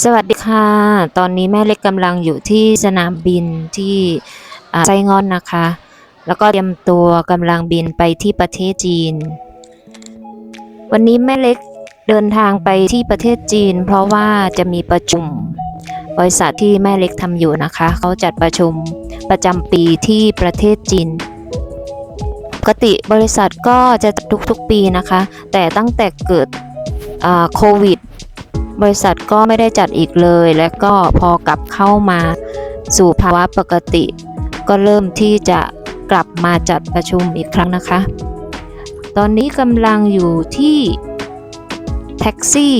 สวัสดีค่ะ ตอนนี้แม่เล็กกำลังอยู่ที่สนามบินที่ไส้งอนนะคะ แล้วก็เตรียมตัวกำลังบินไปที่ประเทศจีน วันนี้แม่เล็กเดินทางไปที่ประเทศจีน เพราะว่าจะมีประชุมบริษัทที่แม่เล็กทำอยู่นะคะ เขาจัดประชุมประจำปีที่ประเทศจีนปกติบริษัทก็จะจัดทุกๆปีนะคะ แต่ตั้งแต่เกิดโควิด บริษัทก็ไม่ได้จัดอีกเลย และก็พอกลับเข้ามาสู่ภาวะปกติ ก็เริ่มที่จะกลับมาจัดประชุมอีกครั้งนะคะ ตอนนี้กำลังอยู่ที่แท็กซี่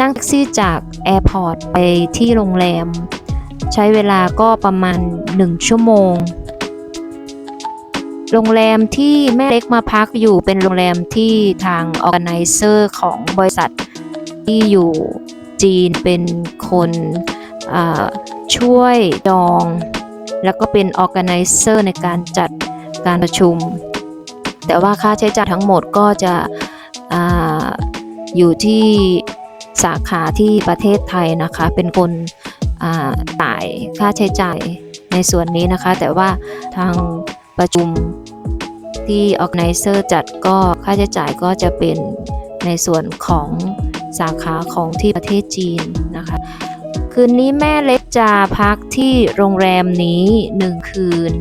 นั่งแท็กซี่จากแอร์พอร์ตไปที่โรงแรม ใช้เวลาก็ประมาณ 1 ชั่วโมง โรงแรมที่แม่เล็กมาพักอยู่เป็นโรงแรมที่ทาง organizer ของบริษัท ที่อยู่จีนเป็นคนช่วยดอง แล้วก็เป็น organizer ในการจัดการประชุม แต่ว่าค่าใช้จ่ายทั้งหมดก็จะออยู่ที่สาขาที่ประเทศไทยนะคะ เป็นคนอ่าจ่ายค่าใช้จ่ายในส่วนนี้นะคะ แต่ว่าทางประชุมที่ organizer จัดก็ค่าใช้จ่ายก็จะเป็นในส่วนของ สาขาของที่ประเทศจีนนะคะ คืนนี้แม่เล็กจะพักที่โรงแรมนี้หนึ่งคืน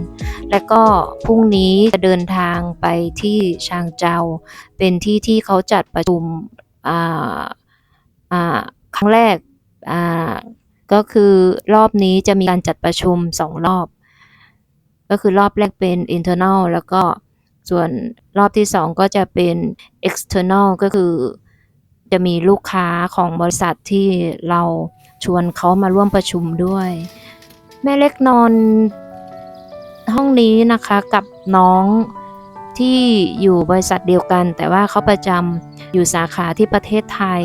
และก็พรุ่งนี้จะเดินทางไปที่ชางเจา เป็นที่ที่เขาจัดประชุมครั้งแรกก็คือรอบนี้จะมีการจัดประชุมสองรอบ ก็คือรอบแรกเป็น internal แล้วก็ส่วนรอบที่สองก็จะเป็น external ก็คือ จะมีลูกค้าของบริษัทที่เราชวนเขามาร่วมประชุมด้วย แม่เล็กนอนห้องนี้นะคะกับน้องที่อยู่บริษัทเดียวกัน แต่ว่าเขาประจำอยู่สาขาที่ประเทศไทย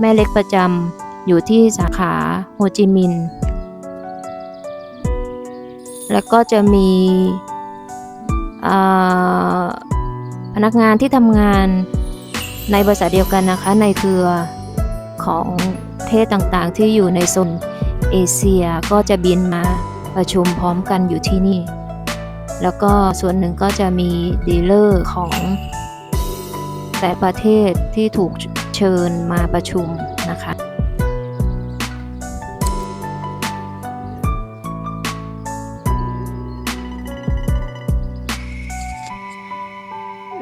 แม่เล็กประจำอยู่ที่สาขาโฮจิมินห์แล้วก็จะมีพนักงานที่ทำงาน ในบริษัทเดียวกันนะคะในเครือของประเทศต่างๆ ที่อยู่ในโซนเอเชียก็จะบินมาประชุมพร้อมกันอยู่ที่นี่ แล้วก็ส่วนหนึ่งก็จะมีดีลเลอร์ของ แต่ประเทศที่ถูกเชิญมาประชุมนะคะ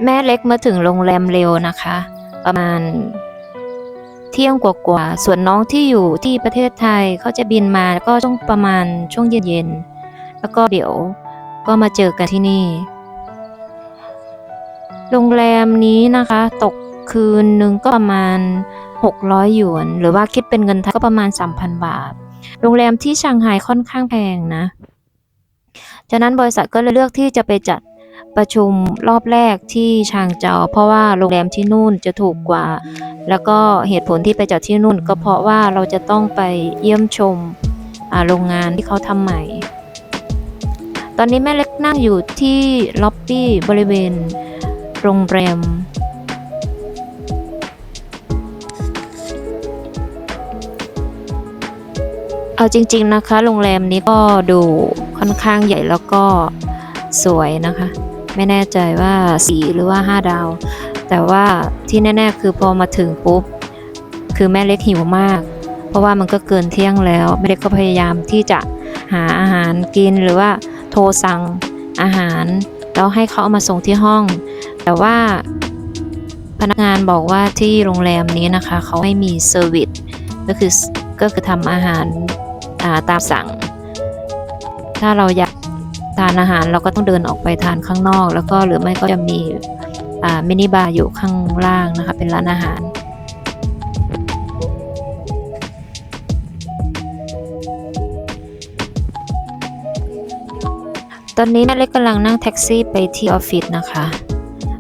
แม่เล็กมาถึงโรงแรมเร็วนะคะ ประมาณเที่ยงกว่าๆ ส่วนน้องที่อยู่ที่ประเทศไทยเขาจะบินมาก็ช่วงประมาณช่วงเย็นๆ แล้วก็เดี๋ยวก็มาเจอกันที่นี่ โรงแรมนี้นะคะ ตกคืนหนึ่งก็ประมาณ 600 หยวน หรือว่าคิดเป็นเงินไทยก็ประมาณ 3,000 บาท โรงแรมที่ชางไฮค่อนข้างแพงนะ ฉะนั้นบริษัทก็เลยเลือกที่จะไปจัด ประชุมรอบแรกที่ชางเจาเพราะว่าโรงแรมที่นู่นจะถูกกว่า แล้วก็เหตุผลที่ไปจัดที่นู่น ก็เพราะว่าเราจะต้องไปเยี่ยมชมโรงงานที่เขาทำใหม่ ตอนนี้แม่เล็กนั่งอยู่ที่ล็อบบี้บริเวณโรงแรมเอาจริง ๆนะคะ โรงแรมนี้ก็ดูค่อนข้างใหญ่แล้วก็สวยนะคะ ไม่แน่ใจว่าสีหรือว่า 5 ดาว แต่ว่าที่แน่ ๆ คือพอมาถึงปุ๊บ คือแม่เล็กหิวมาก เพราะว่ามันก็เกินเที่ยงแล้วแม่เล็กก็พยายามที่จะหาอาหารกินหรือว่าโทรสั่งอาหาร แล้วให้เขาเอามาส่งที่ห้อง แต่ว่าพนักงานบอกว่าที่โรงแรมนี้นะคะ เขาไม่มีเซอร์วิสก็คือก็คือทำอาหาราตามสั่ง ถ้าเราอยาก ทานอาหารเราก็ต้องเดินออกไปทานข้างนอก แล้วก็หรือไม่ก็จะมีอ่ามินิบาร์อยู่ข้างล่างนะคะเป็นร้านอาหารตอนนี้แม่เล็กกำลังนั่งแท็กซี่ไปที่ออฟฟิศนะคะ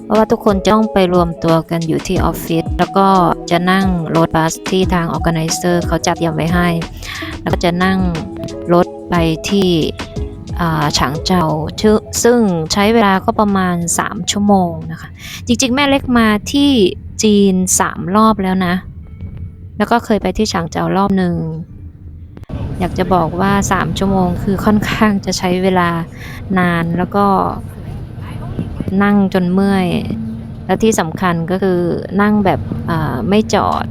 เพราะว่าทุกคนจ้องไปรวมตัวกันอยู่ที่ออฟฟิศ แล้วก็จะนั่งรถบัสที่ทาง organizer เขาจัดเตรียมไว้ให้ แล้วก็จะนั่งรถไปที่ ฉางเจาชื่อซึ่งใช้เวลาก็ประมาณ 3 ชั่วโมงนะคะ จริงๆ แม่เล็กมาที่จีน 3 รอบแล้วนะ แล้วก็เคยไปที่ฉางเจารอบหนึ่ง อยากจะบอกว่า 3 ชั่วโมงคือค่อนข้างจะใช้เวลานานแล้วก็นั่งจนเมื่อย แล้วที่สำคัญก็คือนั่งแบบไม่จอด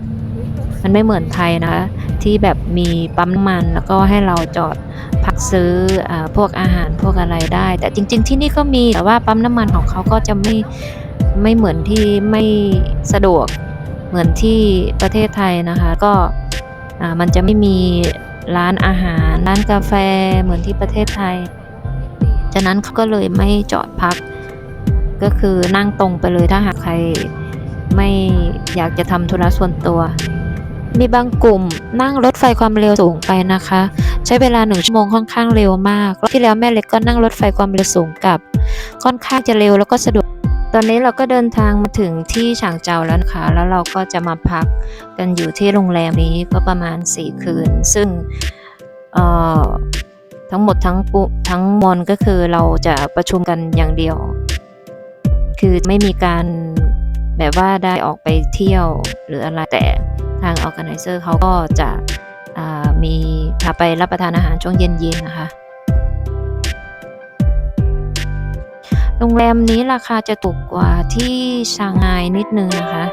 มันไม่เหมือนไทยนะคะ ที่แบบมีปั๊มมันแล้วก็ให้เราจอด พักซื้ออพวกอาหารพวกอะไรได้ แต่จริง ๆ ที่นี่ก็มีแต่ว่าปั๊มน้ำมันของเขาก็จะไม่ไม่เหมือนที่ไม่สะดวกเหมือนที่ประเทศไทยนะคะ ก็มันจะไม่มีร้านอาหาร ร้านกาแฟเหมือนที่ประเทศไทยฉะนั้นเขาก็เลยไม่จอดพัก ก็คือนั่งตรงไปเลยถ้าหากใครไม่อยากจะทำธุระส่วนตัว มีบางกลุ่มนั่งรถไฟความเร็วสูงไปนะคะ ใช้เวลาหนึ่งชั่วโมงค่อนข้างเร็วมากรอบที่แล้วแม่เล็กก็นั่งรถไฟความเร็วสูงกับ ค่อนข้างจะเร็วแล้วก็สะดวก ตอนนี้เราก็เดินทางมาถึงที่ฉางเจ้าแล้วนะคะ แล้วเราก็จะมาพักกันอยู่ที่โรงแรมนี้ก็ประมาณ 4 คืน ซึ่งทั้งหมดทั้งปุทั้งมวลก็คือเราจะประชุมกันอย่างเดียว คือไม่มีการแบบว่าได้ออกไปเที่ยวหรืออะไรแต่ ทาง organizer เขาก็จะมีพาไปรับประทานอาหารช่วงเย็นๆนะคะโรงแรมนี้ราคาจะถูกกว่าที่ชางไฮนิดนึงนะคะ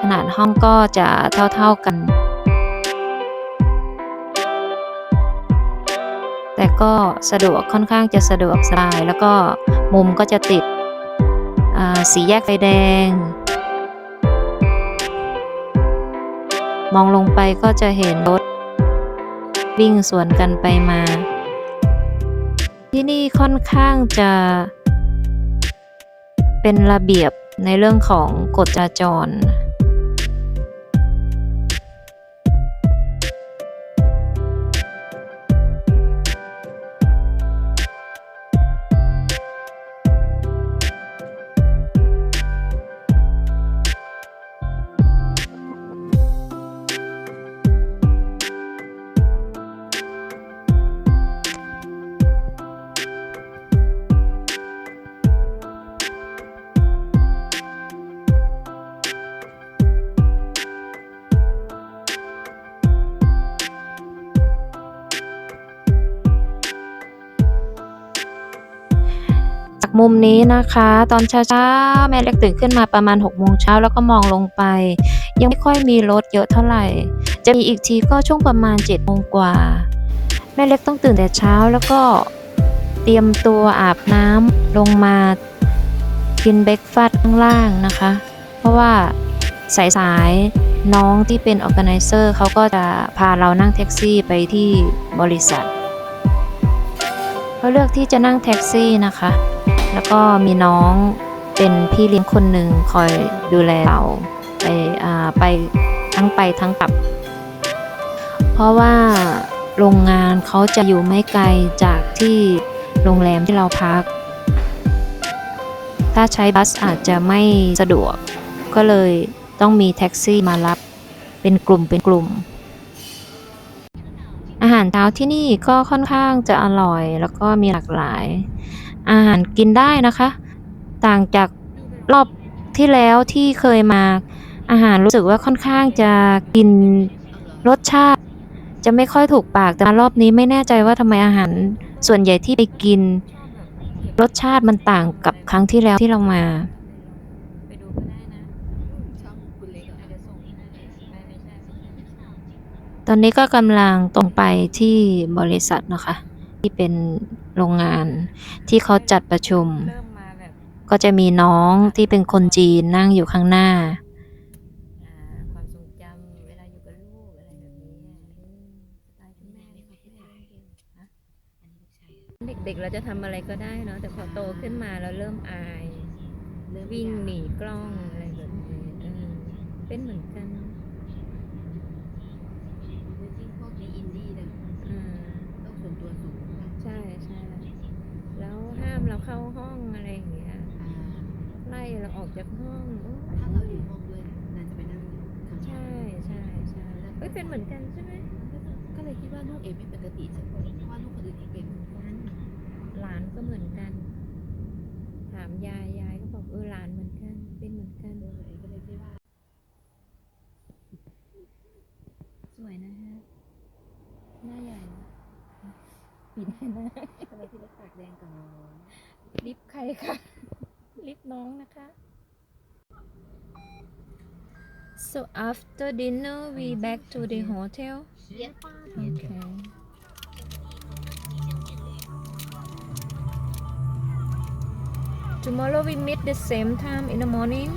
ขนาดห้องก็จะเท่าๆกัน แต่ก็สะดวกค่อนข้างจะสะดวกสบาย แล้วก็มุมก็จะติดสีแยกไฟแดง มองลงไปก็จะเห็นรถ วิ่งสวนกันไปมา ที่นี่ค่อนข้างจะ เป็นระเบียบในเรื่องของกฎจราจร จากมุมนี้นะคะ ตอนเช้าๆแม่เล็กตื่นขึ้นมาประมาณ6กโมงเช้าแล้วก็มองลงไป ยังไม่ค่อยมีรถเยอะเท่าไหร่ จะมีอีกทีก็ช่วงประมาณ7จ็ดโมงกว่า แม่เล็กต้องตื่นแต่เช้าแล้วก็เตรียมตัวอาบน้ำลงมากินเบรกฟาสต์ข้างล่างนะคะ เพราะว่าสายๆน้องที่เป็น organizer เขาก็จะพาเรานั่งแท็กซี่ไปที่บริษัทเขาเลือกที่จะนั่งแท็กซี่นะคะ แล้วก็มีน้องเป็นพี่เลี้ยงคนหนึ่งคอยดูแลเราไปไปทั้งไปทั้งกลับ เพราะว่าโรงงานเขาจะอยู่ไม่ไกลจากที่โรงแรมที่เราพัก ถ้าใช้บัสอาจจะไม่สะดวก ก็เลยต้องมีแท็กซี่มารับเป็นกลุ่มเป็นกลุ่ม อาหารเช้าที่นี่ก็ค่อนข้างจะอร่อยแล้วก็มีหลากหลาย อาหารกินได้นะคะ ต่างจากรอบที่แล้วที่เคยมาอาหารรู้สึกว่าค่อนข้างจะกินรสชาติ จะไม่ค่อยถูกปากแต่มารอบนี้ไม่แน่ใจว่าทำไมอาหารส่วนใหญ่ที่ไปกิน รสชาติมันต่างกับครั้งที่แล้วที่เรามาตอนนี้ก็กำลังตรงไปที่บริษัทนะคะ ที่เป็นโรงงานที่เขาจัดประชุมเริ่มมาแบบก็จะมีน้องที่เป็นคนจีนนั่งอยู่ข้างหน้าอ่าความทรงจำเวลาอยู่กับลูกอะไรแบบนี้อะอืมสไตล์คุณแม่ไม่ค่อยได้ฮะเด็กๆเราจะทำอะไรก็ได้เนาะแต่พอโตขึ้นมาเราเริ่มอายวิ่งหนีกล้องอะไรแบบนี้เออเป็นเหมือนกัน ยิ่งพวกนี้อินดี้นะ อ่า ต้องส่วนตัวสูงค่ะ ใช่ใช่แล้วห้ามเราเข้าห้ องอะไรอย่างเงี้ยอ่าไล่เราออกจากห้องโอ้ถ้าเราอยู่ห้องด้วยน่าจะไปนั่งทำใช่ใช่ใช่เอ้ยเป็นเหมือนกันใช่ไหมก็เลยคิดว่าลูกเองไม่ปกติใช่ไหมเพราะว่าลูกคนอื่นที่เป็นเหมือนกันหลานก็เหมือนกัน ถามยายยายก็บอกเออหลานเหมือนกัน เป็นเหมือนกันเออเองก็เลยคิดว่า สวยนะฮะหน้าใหญ่นะปิดให้หน้าทำไมพี่เล็กปากแดงกับน้อง ลิปใครคะ ลิปน้องนะคะ so after dinner we back to the hotel Yes okay tomorrow we meet the same time in the morning